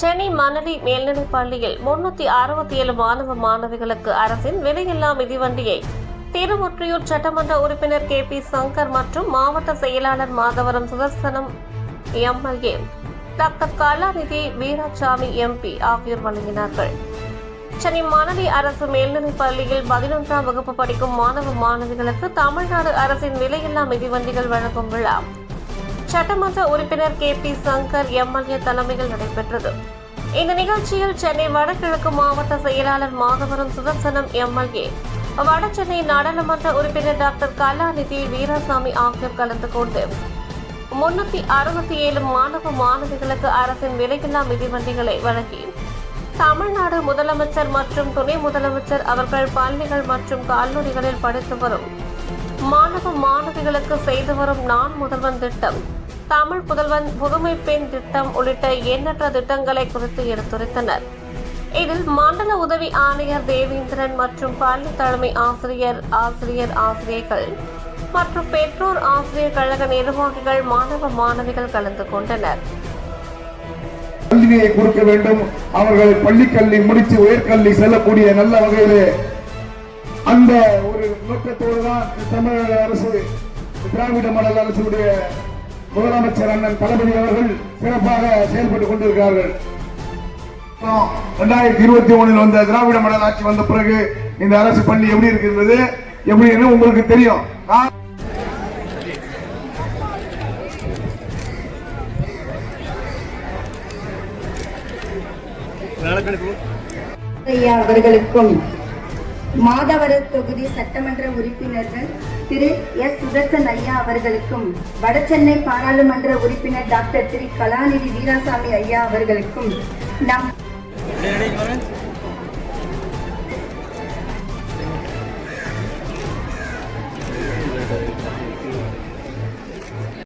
சென்னை மணலி மேல்நிலைப் பள்ளியில் முன்னூத்தி அறுபத்தி ஏழு மாணவ மாணவிகளுக்கு அரசின் விலையில்லா மிதிவண்டியை திருவொற்றியூர் சட்டமன்ற உறுப்பினர் கே பி சங்கர் மற்றும் மாவட்ட செயலாளர் Madhavaram Sudarsanam MLA doctor Kalanidhi Veeraswamy MP ஆகியோர் வழங்கினார்கள். சென்னை மணலி அரசு மேல்நிலைப் பள்ளியில் பதினொன்றாம் வகுப்பு படிக்கும் மாணவ மாணவிகளுக்கு தமிழ்நாடு அரசின் விலையில்லா மிதிவண்டிகள் வழங்கும் விழா சட்டமன்ற உறுப்பினர் கே பி சங்கர் எம்எல்ஏ தலைமையில் நடைபெற்றது. இந்த நிகழ்ச்சியில் சென்னை வடகிழக்கு மாவட்ட செயலாளர் மாதவரம் சுதர்சனம் எம்எல்ஏ வடசென்னை நாடாளுமன்ற உறுப்பினர் டாக்டர் கலாநிதி வீராசாமி ஆகியோர் கலந்து கொண்டு முன்னூத்தி அறுபத்தி ஏழு மாணவ மாணவிகளுக்கு அரசின் விலையில்லா மிதிவண்டிகளை வழங்கி தமிழ்நாடு முதலமைச்சர் மற்றும் துணை முதலமைச்சர் அவர்கள் பள்ளிகள் மற்றும் கல்லூரிகளில் படித்து வரும் மாணவ மாணவிகளுக்கு செய்து வரும் நான் முதல்வன் திட்டம் தமிழ் புதல்வன் புதுமை பெண் திட்டம் உள்ளிட்ட எண்ணற்ற திட்டங்களை குறித்து எடுத்துரைத்தனர். இதில் மண்டல உதவி ஆணையர் தேவேந்திரன் மற்றும் பள்ளி தலைமை ஆசிரியர் ஆசிரியர் ஆசிரியர்கள் மற்றும் பெற்றோர் ஆசிரியர் கழக நிர்வாகிகள் மாணவ மாணவிகள் கலந்து கொண்டனர். கல்வியை கொடுக்க வேண்டும். அவர்கள் பள்ளி கல்வி முடித்து உயர்கல்வி செல்லக்கூடிய நல்ல வகையிலே அந்த ஒரு நோக்கத்தோடு தான் தமிழக அரசு திராவிட மாடல் அரசுடைய முதலமைச்சர் அண்ணன் தளபதி அவர்கள் சிறப்பாக செயல்பட்டுக் கொண்டிருக்கிறார்கள். ரெண்டாயிரத்தி இருபத்தி ஒண்ணில் வந்த திராவிட மாடல் ஆட்சி வந்த பிறகு இந்த அரசு பள்ளி எப்படி இருக்கிறது எப்படின்னு உங்களுக்கு தெரியும். அவர்களுக்கும் மாதவர தொகுதி சட்டமன்ற உறுப்பினர்கள் திரு எஸ். சுதர்சன் ஐயா அவர்களுக்கும் வடசென்னை பாராளுமன்ற உறுப்பினர் டாக்டர் திரு கலாநிதி வீராசாமி ஐயா அவர்களுக்கும் நம்